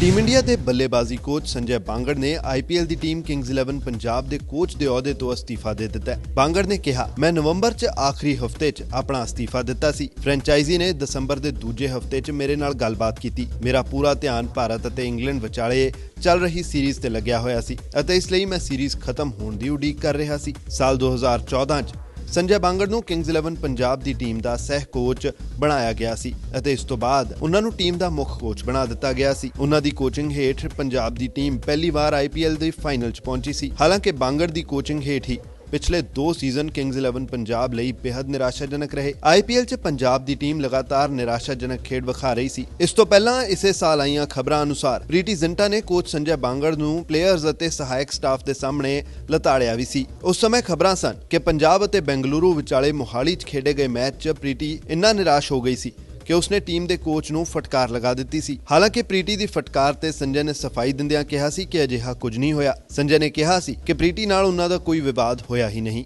Team India ਦੇ ਬੱਲੇਬਾਜ਼ੀ coach Sanjay Bangar ਨੇ ਆਈਪੀਐਲ ਦੀ ਟੀਮ ਕਿੰਗਜ਼ 11 ਪੰਜਾਬ ਦੇ ਕੋਚ ਦੇ ਅਹੁਦੇ ਤੋਂ ਅਸਤੀਫਾ ਦੇ ਦਿੱਤਾ ਹੈ। ਬਾਂਗੜ ਨੇ ਕਿਹਾ, ਮੈਂ ਨਵੰਬਰ 'ਚ ਆਖਰੀ ਹਫ਼ਤੇ 'ਚ ਆਪਣਾ ਅਸਤੀਫਾ ਦਿੱਤਾ ਸੀ। ਫਰੈਂਚਾਈਜ਼ੀ ਨੇ ਦਸੰਬਰ ਦੇ ਦੂਜੇ ਹਫ਼ਤੇ 'ਚ ਮੇਰੇ ਨਾਲ ਗੱਲਬਾਤ ਕੀਤੀ। ਮੇਰਾ ਪੂਰਾ ਧਿਆਨ ਭਾਰਤ ਅਤੇ ਇੰਗਲੈਂਡ ਵਿਚਾਲੇ ਚੱਲ ਰਹੀ ਸੀਰੀਜ਼ ਤੇ ਲੱਗਿਆ ਹੋਇਆ ਸੀ ਅਤੇ ਇਸ ਲਈ ਮੈਂ ਸੀਰੀਜ਼ ਖਤਮ ਹੋਣ ਦੀ ਉਡੀਕ ਕਰ ਰਿਹਾ ਸੀ। ਸਾਲ 2014 'ਚ ਸੰਜੇ ਬਾਂਗੜ ਨੂੰ ਕਿੰਗਜ਼ 11 ਪੰਜਾਬ ਦੀ ਟੀਮ ਦਾ ਸਹਿ ਕੋਚ ਬਣਾਇਆ ਗਿਆ ਸੀ ਅਤੇ ਇਸ ਤੋਂ ਬਾਅਦ ਉਹਨਾਂ ਨੂੰ ਟੀਮ ਦਾ ਮੁੱਖ ਕੋਚ ਬਣਾ ਦਿੱਤਾ ਗਿਆ ਸੀ। ਉਹਨਾਂ ਦੀ ਕੋਚਿੰਗ ਹੇਠ ਪੰਜਾਬ ਦੀ ਟੀਮ ਪਹਿਲੀ ਵਾਰ ਆਈਪੀਐਲ ਦੇ ਫਾਈਨਲ 'ਚ ਪਹੁੰਚੀ ਸੀ। ਹਾਲਾਂਕਿ ਬਾਂਗੜ ਦੀ ਕੋਚਿੰਗ ਹੇਠ ਹੀ ਪਿਛਲੇ 2 ਸੀਜ਼ਨ ਕਿੰਗਜ਼ 11 ਪੰਜਾਬ ਲਈ ਬੇहद ਨਿਰਾਸ਼ਾਜਨਕ ਰਹੇ। ਆਈਪੀਐਲ 'ਚ ਪੰਜਾਬ ਦੀ ਟੀਮ ਲਗਾਤਾਰ ਨਿਰਾਸ਼ਾਜਨਕ ਖੇਡ ਵਿਖਾ ਰਹੀ ਸੀ। ਇਸ ਤੋਂ ਪਹਿਲਾਂ ਇਸੇ ਸਾਲ ਆਈਆਂ ਖਬਰਾਂ ਅਨੁਸਾਰ ਪ੍ਰੀਟੀ ਜ਼ਿੰਟਾ ਨੇ ਕੋਚ ਸੰਜੇ ਬਾਂਗੜ ਨੂੰ ਪਲੇਅਰਜ਼ ਅਤੇ ਸਹਾਇਕ ਸਟਾਫ ਦੇ ਸਾਹਮਣੇ ਲਤਾੜਿਆ ਵੀ ਸੀ। ਉਸ ਸਮੇਂ ਖਬਰਾਂ ਸਨ ਕਿ ਪੰਜਾਬ ਅਤੇ ਬੈਂਗਲੁਰੂ ਵਿਚਾਲੇ ਮੋਹਾਲੀ 'ਚ ਖੇਡੇ ਗਏ ਮੈਚ 'ਚ ਪ੍ਰੀਟੀ ਇੰਨਾ ਨਿਰਾਸ਼ ਹੋ ਗਈ ਸੀ। ਕਿ ਉਸਨੇ ਟੀਮ ਦੇ ਕੋਚ ਨੂੰ ਫਟਕਾਰ ਲਗਾ ਦਿੱਤੀ ਸੀ। ਹਾਲਾਂਕਿ ਪ੍ਰੀਟੀ ਦੀ ਫਟਕਾਰ ਤੇ ਸੰਜੇ ਨੇ ਸਫ਼ਾਈ ਦਿੰਦਿਆਂ ਕਿਹਾ ਸੀ ਕਿ ਅਜਿਹਾ ਕੁਝ ਨਹੀਂ ਹੋਇਆ। ਸੰਜੇ ਨੇ ਕਿਹਾ ਸੀ ਕਿ ਪ੍ਰੀਟੀ ਨਾਲ ਉਹਨਾਂ ਦਾ ਕੋਈ ਵਿਵਾਦ ਹੋਇਆ ਹੀ ਨਹੀਂ।